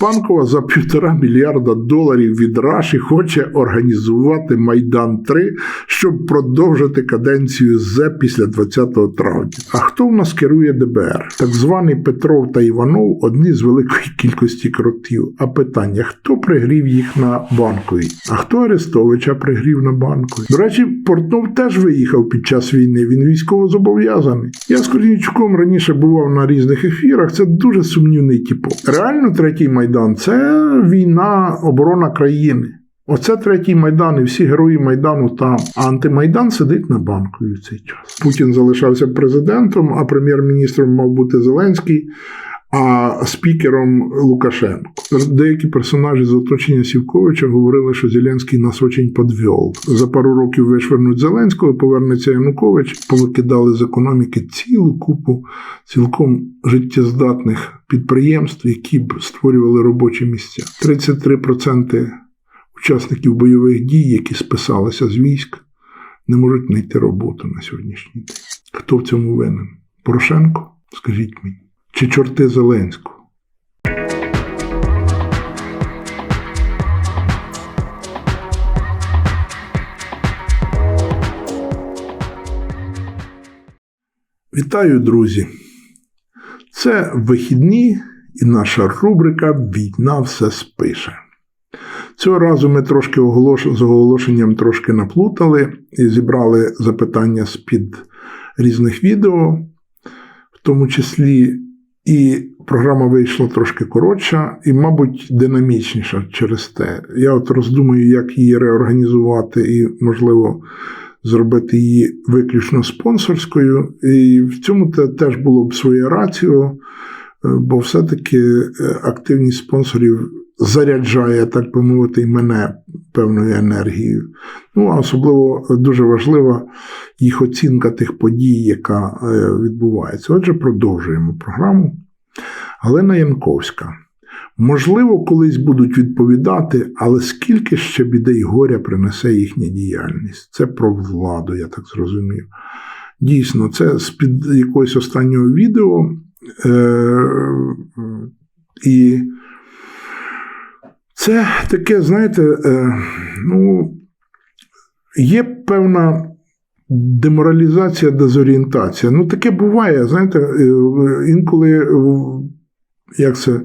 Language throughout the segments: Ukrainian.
Панкова за півтора мільярда доларів від Раші хоче організувати Майдан 3, щоб продовжити каденцію ЗЕ після 20 травня. А хто в нас керує ДБР? Так званий Петров та Іванов одні з великої кількості кротів. А питання: хто пригрів їх на банковій? А хто Арестовича пригрів на банковій? До речі, Портнов теж виїхав під час війни. Він військово зобов'язаний. Я з Корнійчуком раніше бував на різних ефірах. Це дуже сумнівний типок. Реально, третій майдан це війна, оборона країни. Оце третій майдан, і всі герої майдану там. А антимайдан сидить на банкові в цей час. Путін залишався президентом, а прем'єр-міністром мав бути Зеленський. А спікером Лукашенко. Деякі персонажі з оточення Сівковича говорили, що Зеленський нас очень подвел. За пару років вишвернуть Зеленського, повернеться Янукович, повикидали з економіки цілу купу цілком життєздатних підприємств, які б створювали робочі місця. 33% учасників бойових дій, які списалися з військ, не можуть знайти роботу на сьогоднішній день. Хто в цьому винен? Порошенко? Скажіть мені чи чорти Зеленського. Вітаю, друзі! Це вихідні і наша рубрика Війна все спише. Цього разу ми трошки оголош... з оголошенням трошки наплутали і зібрали запитання з-під різних відео, в тому числі і програма вийшла трошки коротша і, мабуть, динамічніша через те. Я от роздумую, як її реорганізувати і, можливо, зробити її виключно спонсорською. І в цьому теж було б своє раціо, е, бо все-таки е, активність спонсорів заряджає, так би мовити, і мене певною енергією. Ну, а особливо дуже важлива їх оцінка тих подій, яка е, відбувається. Отже, продовжуємо програму. Галина Янковська. Можливо, колись будуть відповідати, але скільки ще біди й горя принесе їхня діяльність? Це про владу, я так зрозумів. Дійсно, це з-під якогось останнього відео. Е- І це таке, знаєте, е- ну, є певна деморалізація, дезорієнтація. Ну, таке буває, знаєте, е, інколи, е, як це,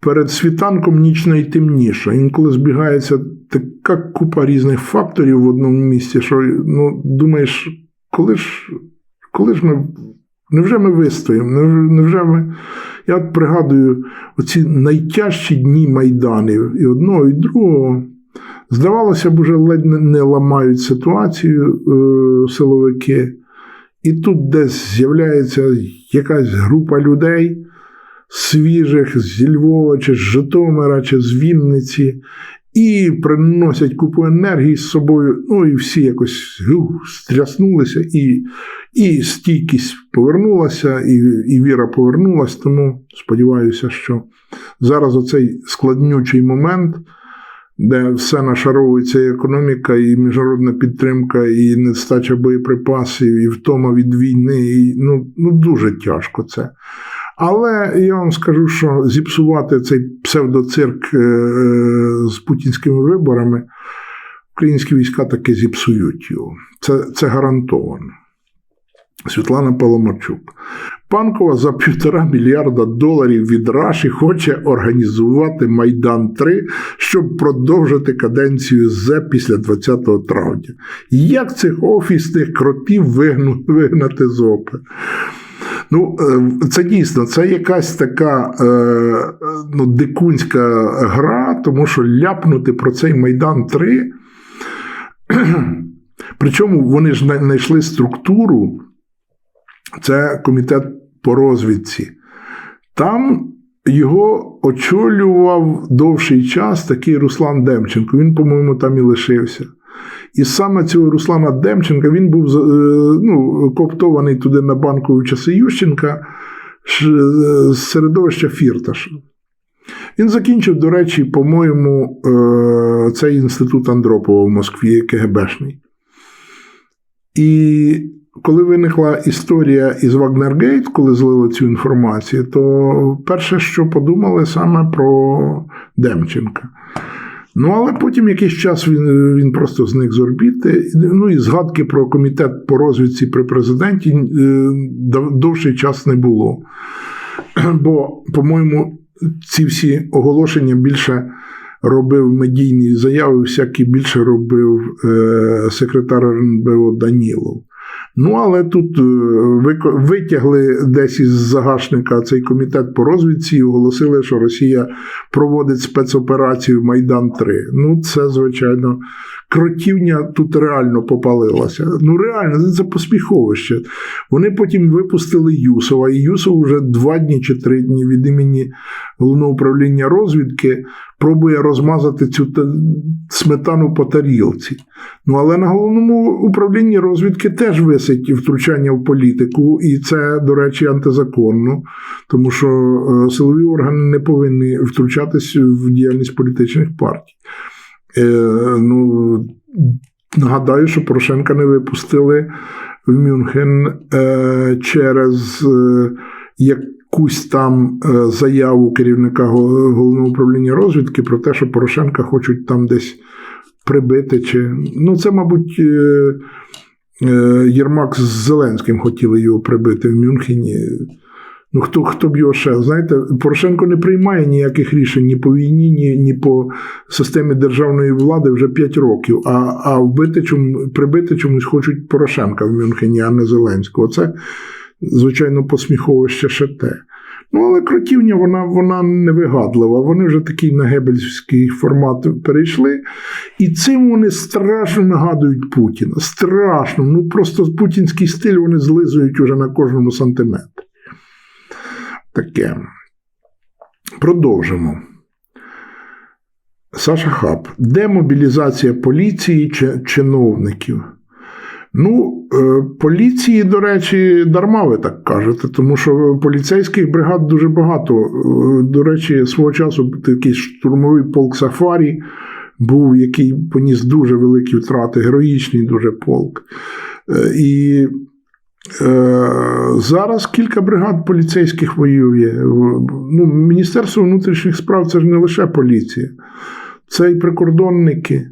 перед світанком ніч найтемніша. Інколи збігається така купа різних факторів в одному місці, що ну, думаєш, коли ж, коли ж ми. Невже ми вистоїмо? Невже ми. Я пригадую оці найтяжчі дні майданів і одного, і другого. Здавалося б, уже ледь не ламають ситуацію е, силовики, і тут десь з'являється якась група людей, свіжих з Львова, чи з Житомира, чи з Вінниці, і приносять купу енергії з собою. Ну і всі якось ух, стряснулися, і і стійкість повернулася, і, і віра повернулася. Тому сподіваюся, що зараз оцей складнючий момент де все нашаровується і економіка, і міжнародна підтримка, і нестача боєприпасів, і втома від війни. І, Ну, ну дуже тяжко це. Але я вам скажу, що зіпсувати цей псевдоцирк е, з путінськими виборами, українські війська таки зіпсують його. Це, Це гарантовано. Світлана Паламарчук. Панкова за півтора мільярда доларів від Раші хоче організувати Майдан 3, щоб продовжити каденцію ЗЕ після 20 травня. Як цих офісних кротів вигнати з ОПЕ? Ну, е, це дійсно це якась така е, ну, дикунська гра, тому що ляпнути про цей Майдан 3. Причому вони ж знайшли структуру. Це комітет по розвідці. Там його очолював довший час такий Руслан Демченко. Він, по-моєму, там і лишився. І саме цього Руслана Демченка він був е, ну, коптований туди на банку в часи Ющенка з середовища Фірташа. Він закінчив, до речі, по-моєму, е, цей інститут Андропова в Москві КГБшний. І коли виникла історія із Вагнергейт, коли злили цю інформацію, то перше, що подумали саме про Демченка. Ну, але потім якийсь час він він просто зник з орбіти. Ну і згадки про комітет по розвідці при президенті е, довший час не було. Бо, по-моєму, ці всі оголошення більше робив медійні заяви, всякі більше робив е, секретар РНБО Данілов. Ну, але тут е, витягли десь із загашника цей комітет по розвідці і оголосили, що Росія проводить спецоперацію Майдан 3. Ну, це, звичайно, кротівня тут реально попалилася. Ну, реально, це посміховище. Вони потім випустили Юсова, і Юсов вже два дні чи три дні від імені головного управління розвідки пробує розмазати цю сметану по тарілці. Ну, але на головному управлінні розвідки теж висить втручання в політику, і це, до речі, антизаконно, тому що е, силові органи не повинні втручатись в діяльність політичних партій. Е, ну, Нагадаю, що Порошенка не випустили в Мюнхен е, через якусь там заяву керівника головного управління розвідки про те, що Порошенка хочуть там десь прибити. чи... Ну, це, мабуть, Єрмак з Зеленським хотіли його прибити в Мюнхені. Ну, хто хто б його ще? Знаєте, Порошенко не приймає ніяких рішень ні по війні, ні ні по системі державної влади вже 5 років. А а вбити чому, прибити чомусь хочуть Порошенка в Мюнхені, а не Зеленського. Це, звичайно, посміховище ще те. Ну, але кротівня вона вона невигадлива. Вони вже такий на гебельський формат перейшли. І цим вони страшно нагадують Путіна. Страшно. Ну просто путінський стиль вони злизують уже на кожному сантиметрі таке. Продовжимо. Саша Хаб. Демобілізація поліції чи чиновників. Ну, е, поліції, до речі, дарма ви так кажете, тому що поліцейських бригад дуже багато. Е, до речі, свого часу такий штурмовий полк Сафарі був, який поніс дуже великі втрати, героїчний дуже полк. Е, і зараз кілька бригад поліцейських воює. Ну, Міністерство внутрішніх справ це ж не лише поліція, це і прикордонники,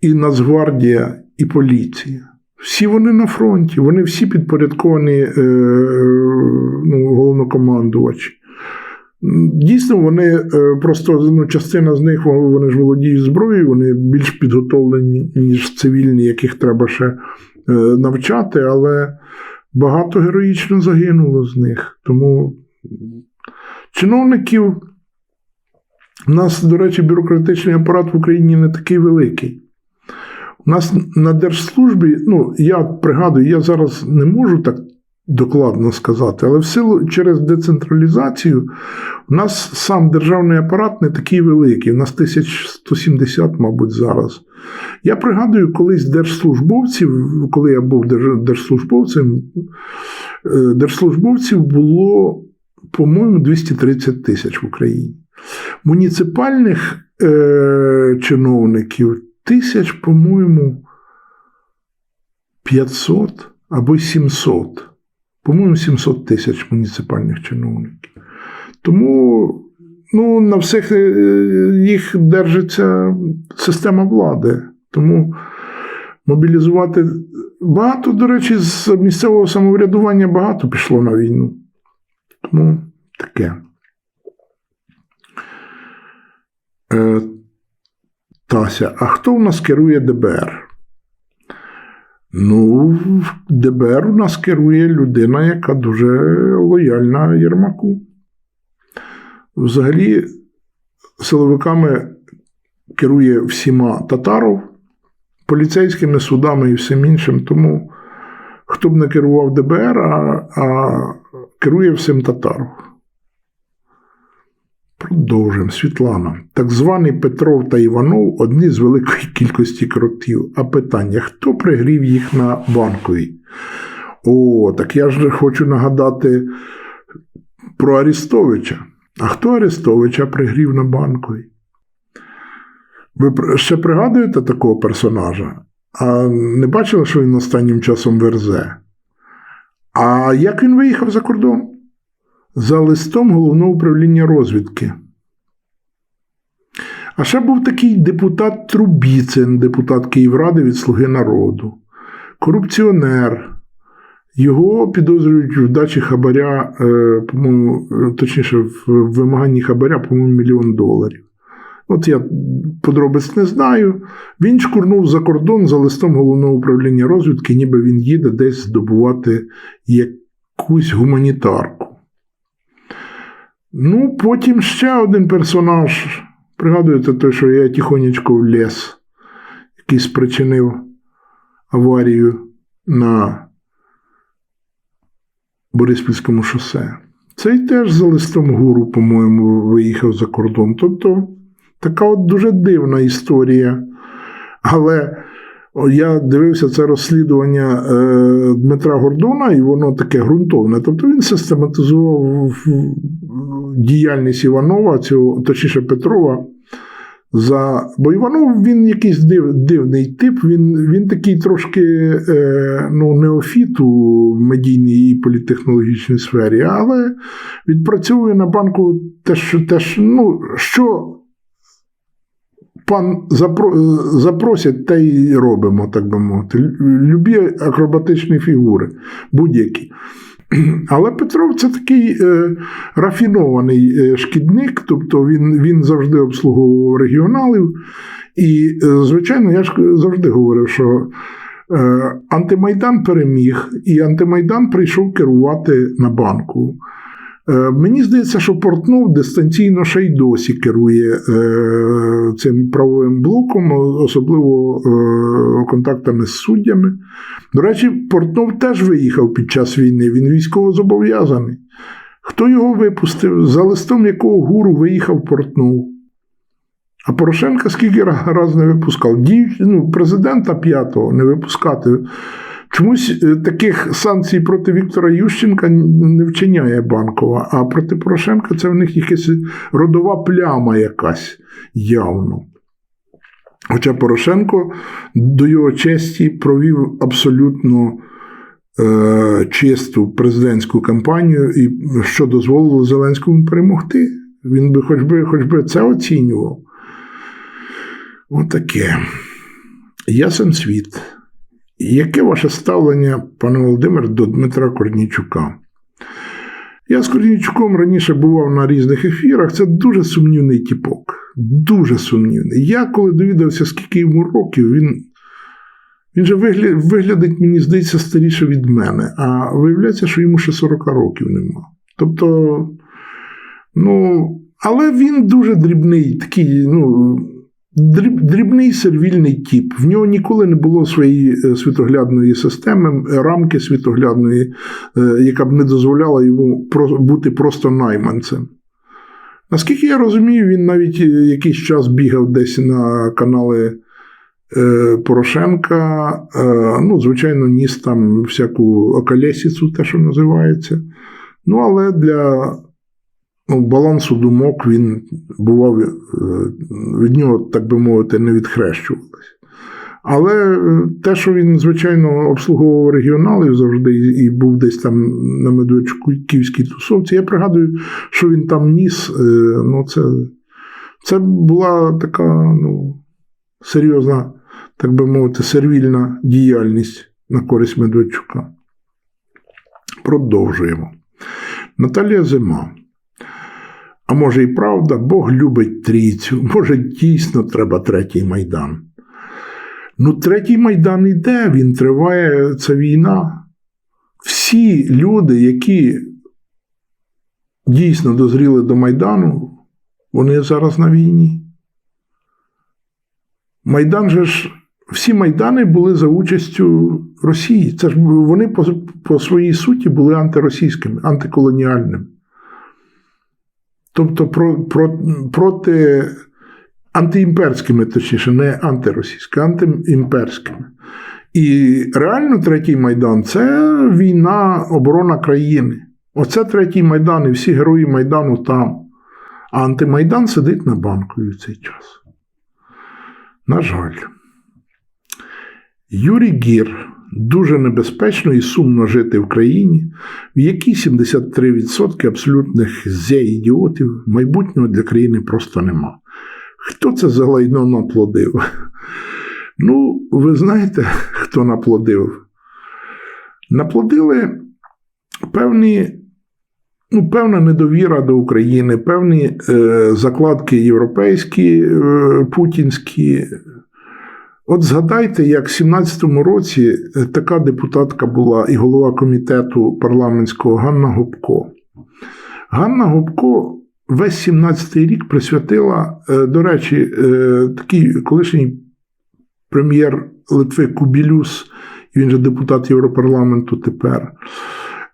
і Нацгвардія, і поліція. Всі вони на фронті, вони всі підпорядковані е, ну, головнокомандувачі. Дійсно, вони е, просто ну, частина з них вони ж володіють зброєю, вони більш підготовлені, ніж цивільні, яких треба ще Е, навчати, але багато героїчно загинуло з них. Тому чиновників, у нас, до речі, бюрократичний апарат в Україні не такий великий. У нас на держслужбі, ну, я пригадую, я зараз не можу так докладно сказати, але в силу через децентралізацію у нас сам державний апарат не такий великий. У нас 1170, мабуть, зараз. Я пригадую, колись держслужбовців, коли я був держслужбовцем, е, держслужбовців було, по-моєму, 230 тисяч в Україні. Муніципальних е, чиновників тисяч, по-моєму, 500 або 700 по-моєму, 700 тисяч муніципальних чиновників. Тому ну, на всіх е, їх держиться система влади. Тому мобілізувати багато, до речі, з місцевого самоврядування багато пішло на війну. Тому таке. Тася, а хто в нас керує ДБР? Ну, ДБР у нас керує людина, яка дуже лояльна Єрмаку. Взагалі, силовиками керує всіма татаров, поліцейськими судами і всім іншим. Тому хто б не керував ДБР, а, а керує всім татаров. Продовжуємо. Світлана. Так званий Петров та Іванов одні з великої кількості кротів. А питання: хто пригрів їх на банковій? О, так я ж хочу нагадати про Арестовича. А хто Арестовича пригрів на банковій? Ви ще пригадуєте такого персонажа? А не бачила, що він останнім часом верзе. А як він виїхав за кордон? За листом головного управління розвідки. А ще був такий депутат Трубіцин, депутат Київради від Слуги народу, корупціонер. Його підозрюють в дачі хабаря, е, по-моєму, е, точніше, в вимаганні хабаря, по-моєму, мільйон доларів. От я подробиць не знаю. Він шкурнув за кордон за листом головного управління розвідки, ніби він їде десь здобувати якусь гуманітарку. Ну, потім ще один персонаж. Пригадуєте те, що я тихонечко в ліс, який спричинив аварію на Бориспільському шосе. Цей теж за листом гуру, по-моєму, виїхав за кордон. Тобто така от дуже дивна історія. Але я дивився це розслідування е, Дмитра Гордона, і воно таке ґрунтовне. Тобто він систематизував діяльність Іванова, цього, точніше Петрова. За... Бо Іванов він якийсь див... дивний тип, він він такий трошки е, ну, неофіт у медійній і політтехнологічній сфері, але відпрацьовує на банку теж, теж ну, що пан запро... запросять, те й робимо, так би мовити. Любі акробатичні фігури, будь-які. Але Петров це такий е, рафінований е, шкідник, тобто він він завжди обслуговував регіоналів. І, е, звичайно, я ж завжди говорив, що е, антимайдан переміг, і антимайдан прийшов керувати на банку. Е, мені здається, що Портнов дистанційно ще й досі керує е, цим правовим блоком, особливо е, контактами з суддями. До речі, Портнов теж виїхав під час війни, він військово зобов'язаний. Хто його випустив? За листом якого гуру виїхав Портнов? А Порошенка скільки раз не випускав? Дій, ну, президента п'ятого не випускати. Чомусь таких санкцій проти Віктора Ющенка не вчиняє банкова, а проти Порошенка це в них якась родова пляма якась явно. Хоча Порошенко до його честі провів абсолютно е, чисту президентську кампанію, і що дозволило Зеленському перемогти. Він би хоч би, хоч би це оцінював. Отаке. Ясен світ. Яке ваше ставлення, пане Володимир, до Дмитра Корнійчука? Я з Корнійчуком раніше бував на різних ефірах. Це дуже сумнівний тіпок. Дуже сумнівний. Я коли довідався, скільки йому років, він він же вигляд, виглядить, мені здається, старіше від мене. А виявляється, що йому ще 40 років нема. Тобто, ну, але він дуже дрібний, такий, ну. Дрібний сервільний тип. В нього ніколи не було своєї світоглядної системи, рамки світоглядної, яка б не дозволяла йому бути просто найманцем. Наскільки я розумію, він навіть якийсь час бігав десь на канали Порошенка. Ну, звичайно, ніс там всяку околесіцу, те, що називається. Ну, але для ну, балансу думок він бував, від нього, так би мовити, не відхрещувалися. Але те, що він, звичайно, обслуговував регіоналів завжди і був десь там на Медведчуківській тусовці, я пригадую, що він там ніс. Ну, це, це була така ну, серйозна, так би мовити, сервільна діяльність на користь Медведчука. Продовжуємо. Наталія Зима. А може і правда, Бог любить трійцю, може, дійсно треба третій майдан. Ну, третій майдан йде, він триває, це війна. Всі люди, які дійсно дозріли до Майдану, вони зараз на війні. Майдан же ж, всі майдани були за участю Росії. Це ж вони по, по своїй суті були антиросійськими, антиколоніальними. Тобто про, про, проти антиімперськими, точніше, не антиросійськими, антиімперськими. І реально третій майдан це війна, оборона країни. Оце третій майдан, і всі герої Майдану там. А антимайдан сидить на банку в цей час. На жаль. Юрій Гір дуже небезпечно і сумно жити в країні, в якій 73% абсолютних зе-ідіотів майбутнього для країни просто нема. Хто це за лайно наплодив? Ну, ви знаєте, хто наплодив? Наплодили певні. Ну, певна недовіра до України, певні е, закладки європейські, е, путінські. От згадайте, як в 17-му році така депутатка була і голова комітету парламентського Ганна Гопко. Ганна Гопко весь 17-й рік присвятила, е, до речі, е, такий колишній прем'єр Литви Кубілюс, він же депутат Європарламенту тепер.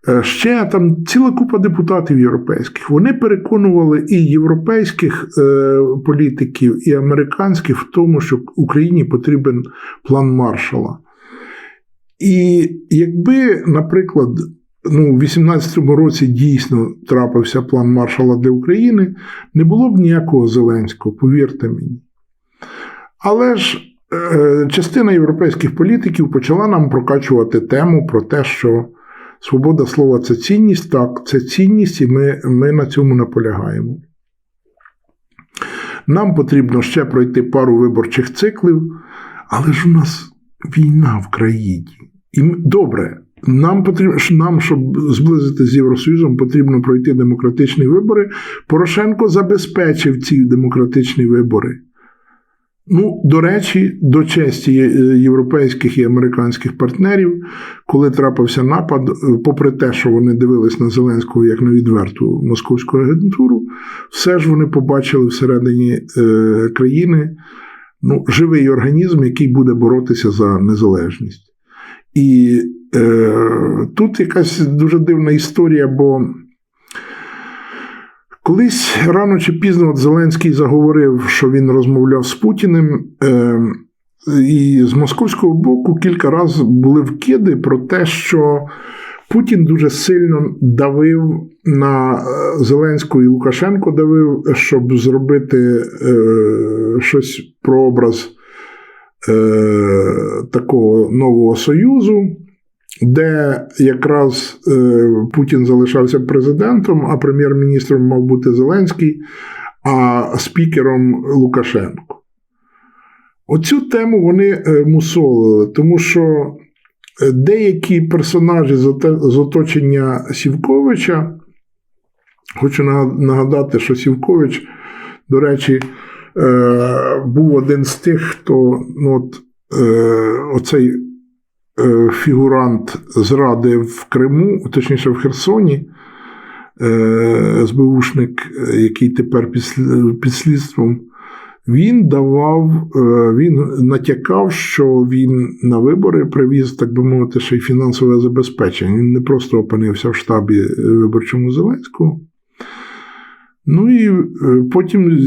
Е, ще там ціла купа депутатів європейських. Вони переконували і європейських е, політиків, і американських в тому, що Україні потрібен план маршала. І якби, наприклад, ну, у 18-му році дійсно трапився план маршала для України, не було б ніякого Зеленського, повірте мені. Але ж е, частина європейських політиків почала нам прокачувати тему про те, що. Свобода слова це цінність, так, це цінність, і ми, ми на цьому наполягаємо. Нам потрібно ще пройти пару виборчих циклів, але ж у нас війна в країні. І добре, нам потрібно, нам, щоб зблизити з Євросоюзом, потрібно пройти демократичні вибори. Порошенко забезпечив ці демократичні вибори. Ну, до речі, до честі е, європейських і американських партнерів, коли трапився напад, е, попри те, що вони дивились на Зеленського як на відверту московську агентуру, все ж вони побачили всередині е, країни ну, живий організм, який буде боротися за незалежність. І е, тут якась дуже дивна історія, бо. Колись рано чи пізно от Зеленський заговорив, що він розмовляв з Путіним, е, і з московського боку кілька разів були вкиди про те, що Путін дуже сильно давив на е, Зеленського і Лукашенко давив, щоб зробити е, щось про образ такого нового союзу де якраз е, Путін залишався президентом, а прем'єр-міністром мав бути Зеленський, а спікером Лукашенко. Оцю тему вони е, мусолили, тому що е, деякі персонажі з оточення Сівковича, хочу нагадати, що Сівкович, до речі, був один з тих, хто ну, от, оцей фігурант зради в Криму, точніше в Херсоні, е, СБУшник, який тепер під слідством, він давав, е, він натякав, що він на вибори привіз, так би мовити, ще й фінансове забезпечення. Він не просто опинився в штабі виборчому Зеленського. Ну і потім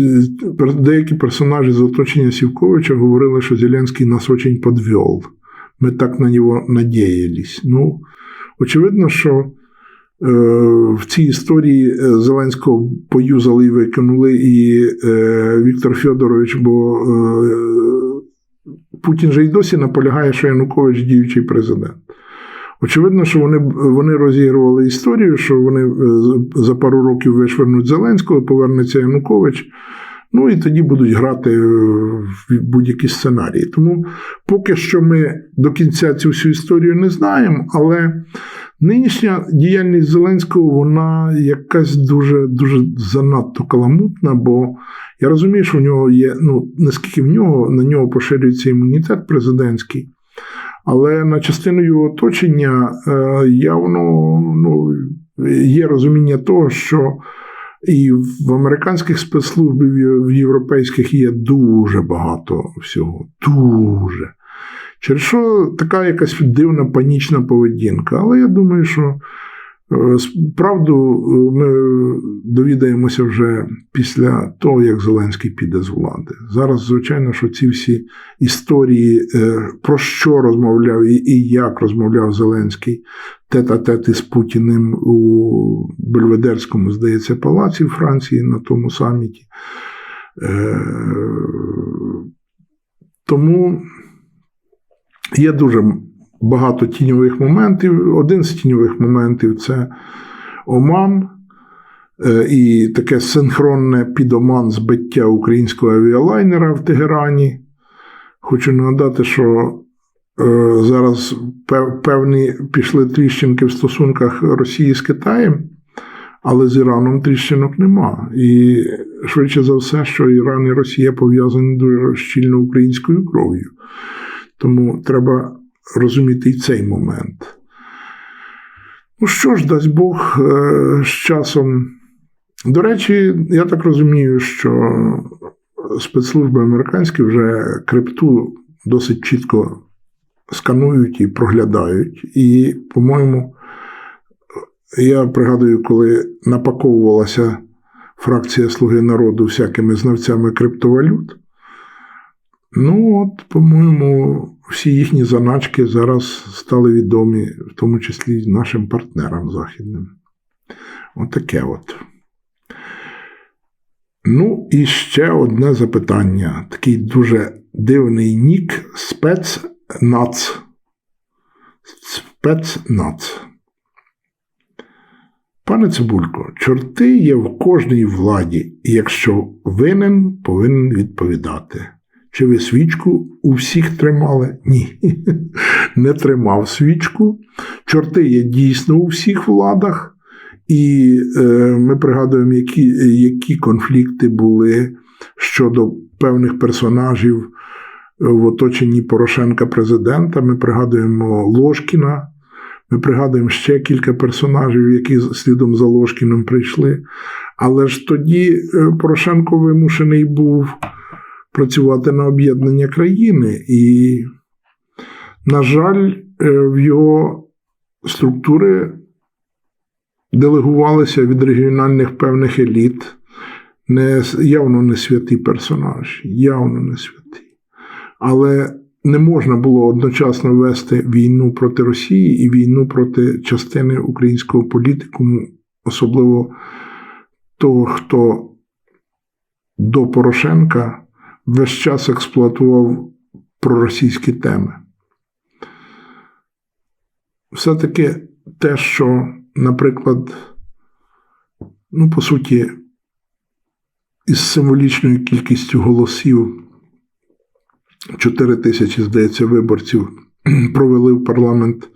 деякі персонажі з оточення Сівковича говорили, що Зеленський нас очень подвел мы так на него надеялись. Ну, очевидно, що е, в цій історії е, Зеленського поюзали і викинули і е, Віктор Федорович, бо Путін же й досі наполягає, що Янукович діючий президент. Очевидно, що вони вони розігрували історію, що вони за пару років вишвернуть Зеленського, повернеться Янукович. Ну і тоді будуть грати в будь-які сценарії. Тому поки що ми до кінця цю всю історію не знаємо, але нинішня діяльність Зеленського вона якась дуже дуже занадто каламутна, бо я розумію, що в нього є, ну наскільки в нього на нього поширюється імунітет президентський. Але на частину його оточення е, явно ну, є розуміння того, що і в американських спецслужб, в європейських є дуже багато всього. Дуже. Через що така якась дивна панічна поведінка. Але я думаю, що правду е, ми довідаємося вже після того, як Зеленський піде з влади. Зараз, звичайно, що ці всі історії, е, про що розмовляв і як розмовляв Зеленський тет-а-тет із Путіним у Бельведерському, здається, палаці в Франції на тому саміті. Тому Є дуже багато тіньових моментів. Один з тіньових моментів це Оман е, і таке синхронне під Оман збиття українського авіалайнера в Тегерані. Хочу нагадати, що е, зараз певні пішли тріщинки в стосунках Росії з Китаєм, але з Іраном тріщинок нема. І швидше за все, що Іран і Росія пов'язані дуже щільно українською кров'ю. Тому треба розуміти і цей момент. Ну що ж, дасть Бог е, з часом. До речі, я так розумію, що спецслужби американські вже крипту досить чітко сканують і проглядають. І, по-моєму, я пригадую, коли напаковувалася фракція Слуги народу всякими знавцями криптовалют. Ну, от, по-моєму, всі їхні заначки зараз стали відомі, в тому числі нашим партнерам західним. Отаке от. Ну, і ще одне запитання. Такий дуже дивний нік спецнац. Спецнац. Пане Цибулько, чорти є в кожній владі, і якщо винен, повинен відповідати. Чи ви свічку у всіх тримали? Ні, не тримав свічку. Чорти є дійсно у всіх владах, і е, ми пригадуємо, які, які конфлікти були щодо певних персонажів в оточенні Порошенка президента. Ми пригадуємо Ложкіна. Ми пригадуємо ще кілька персонажів, які слідом за Ложкіним прийшли. Але ж тоді е, Порошенко вимушений був працювати на об'єднання країни. І, на жаль, е, в його структури делегувалися від регіональних певних еліт. Не, явно не святий персонаж, явно не святий. Але не можна було одночасно вести війну проти Росії і війну проти частини українського політикуму, особливо того, хто до Порошенка весь час експлуатував проросійські теми. Все-таки те, що, наприклад, ну, по суті, із символічною кількістю голосів 4 тисячі, здається, виборців провели в парламент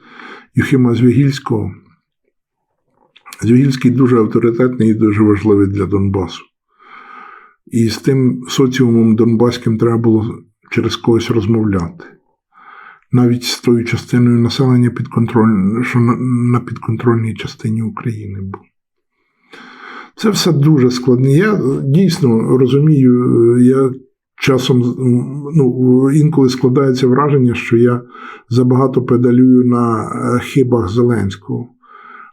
Юхима Звягільського. Звягільський дуже авторитетний і дуже важливий для Донбасу. І з тим соціумом Донбаським треба було через когось розмовляти. Навіть з тою частиною населення, підконтроль... що на- підконтрольній частині України був. Це все дуже складне. Я дійсно розумію, я часом ну, інколи складається враження, що я забагато педалюю на е, хибах Зеленського.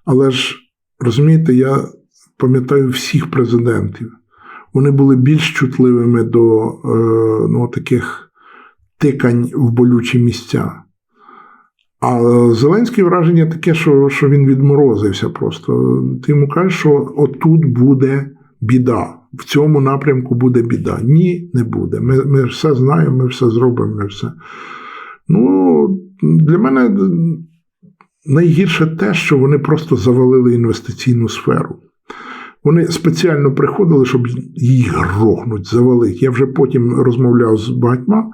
Але ж розумієте, я пам'ятаю всіх президентів. Вони були більш чутливими до е, ну, таких тикань в болючі місця. А Зеленське враження таке, що, що він відморозився просто. Ти йому кажеш, що отут буде біда. В цьому напрямку буде біда. Ні, не буде. Ми, ми все знаємо, ми все зробимо, ми все. Ну, для мене найгірше те, що вони просто завалили інвестиційну сферу. Вони спеціально приходили, щоб її грохнуть, завалити. Я вже потім розмовляв з багатьма,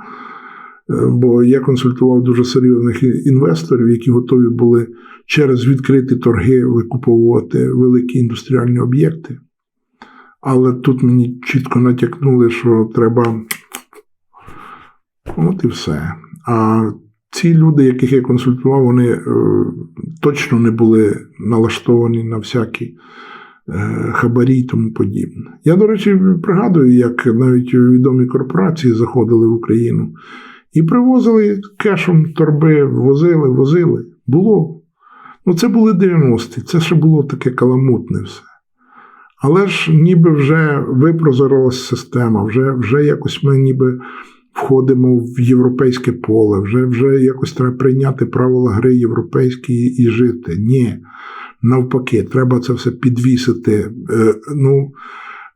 е, бо я консультував дуже серйозних інвесторів, які готові були через відкриті торги викуповувати великі індустріальні об'єкти. Але тут мені чітко натякнули, що треба. От і все. А ці люди, яких я консультував, вони е, точно не були налаштовані на всякі хабарі і тому подібне. Я, до речі, пригадую, як навіть відомі корпорації заходили в Україну і привозили кешом торби, возили, возили. Було. Ну, це були 90-ті, це ще було таке каламутне все. Але ж ніби вже випрозорилась система, вже, вже якось ми ніби входимо в європейське поле, вже, вже якось треба прийняти правила гри європейські і жити. Ні. Навпаки, треба це все підвісити. Е, ну,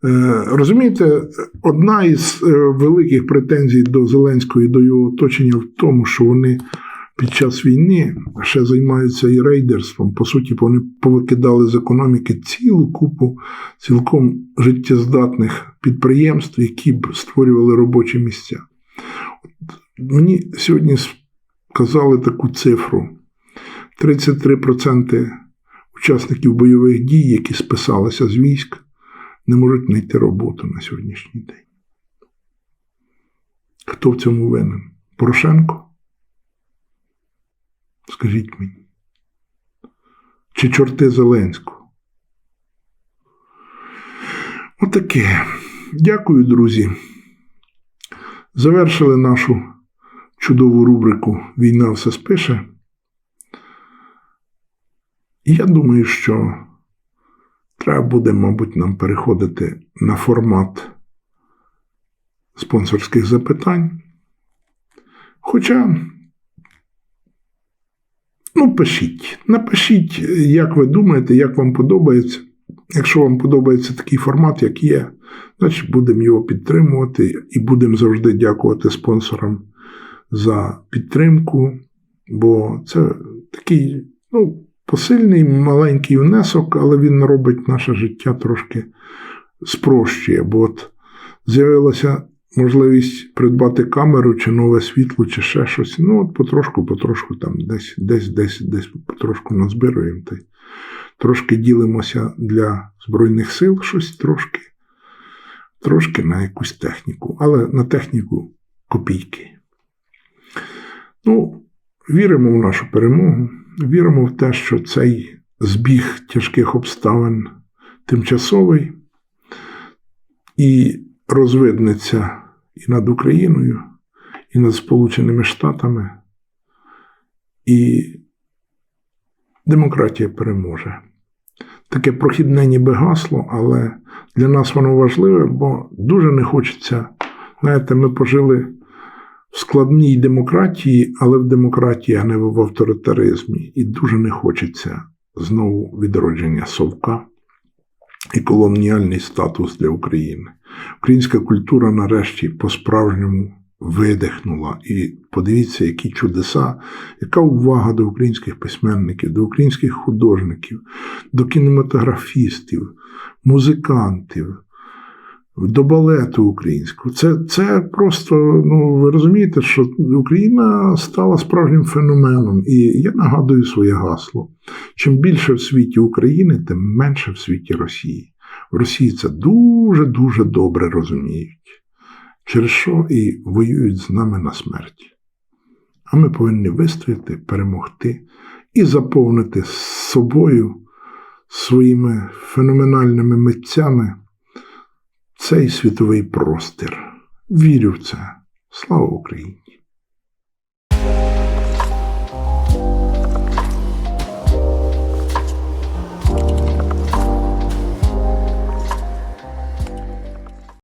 е, розумієте, одна із е, великих претензій до Зеленського і до його оточення в тому, що вони під час війни ще займаються і рейдерством. По суті, вони повикидали з економіки цілу купу цілком життєздатних підприємств, які б створювали робочі місця. Мені сьогодні сказали таку цифру: 33% учасників бойових дій, які списалися з військ, не можуть знайти роботу на сьогоднішній день. Хто в цьому винен? Порошенко? Скажіть мені. Чи чорти Зеленського? Отаке. Дякую, друзі. Завершили нашу чудову рубрику Війна все спише. І я думаю, що треба буде, мабуть, нам переходити на формат спонсорських запитань. Хоча, ну, пишіть, напишіть, як ви думаєте, як вам подобається. Якщо вам подобається такий формат, як є, значить будемо його підтримувати і будемо завжди дякувати спонсорам за підтримку, бо це такий, ну, посильний маленький внесок, але він робить наше життя трошки спрощує. Бо от з'явилася можливість придбати камеру, чи нове світло, чи ще щось. Ну, от потрошку, потрошку там десь, десь, десь, десь потрошку назбируємо. Та трошки ділимося для Збройних сил щось трошки, трошки на якусь техніку, але на техніку копійки. Ну, віримо в нашу перемогу, віримо в те, що цей збіг тяжких обставин тимчасовий і розвиднеться і над Україною, і над Сполученими Штатами, і демократія переможе. Таке прохідне ніби гасло, але для нас воно важливе, бо дуже не хочеться. Знаєте, ми пожили в складній демократії, але в демократії, а не в авторитаризмі. І дуже не хочеться знову відродження совка і колоніальний статус для України. Українська культура нарешті по-справжньому видихнула. І подивіться, які чудеса, яка увага до українських письменників, до українських художників, до кінематографістів, музикантів. До балету українського. Це це просто, ну ви розумієте, що Україна стала справжнім феноменом. І я нагадую своє гасло: чим більше в світі України, тим менше в світі Росії. В Росії це дуже-дуже добре розуміють, через що і воюють з нами на смерть. А ми повинні вистояти, перемогти і заповнити собою своїми феноменальними митцями цей світовий простір. Вірю в це. Слава Україні!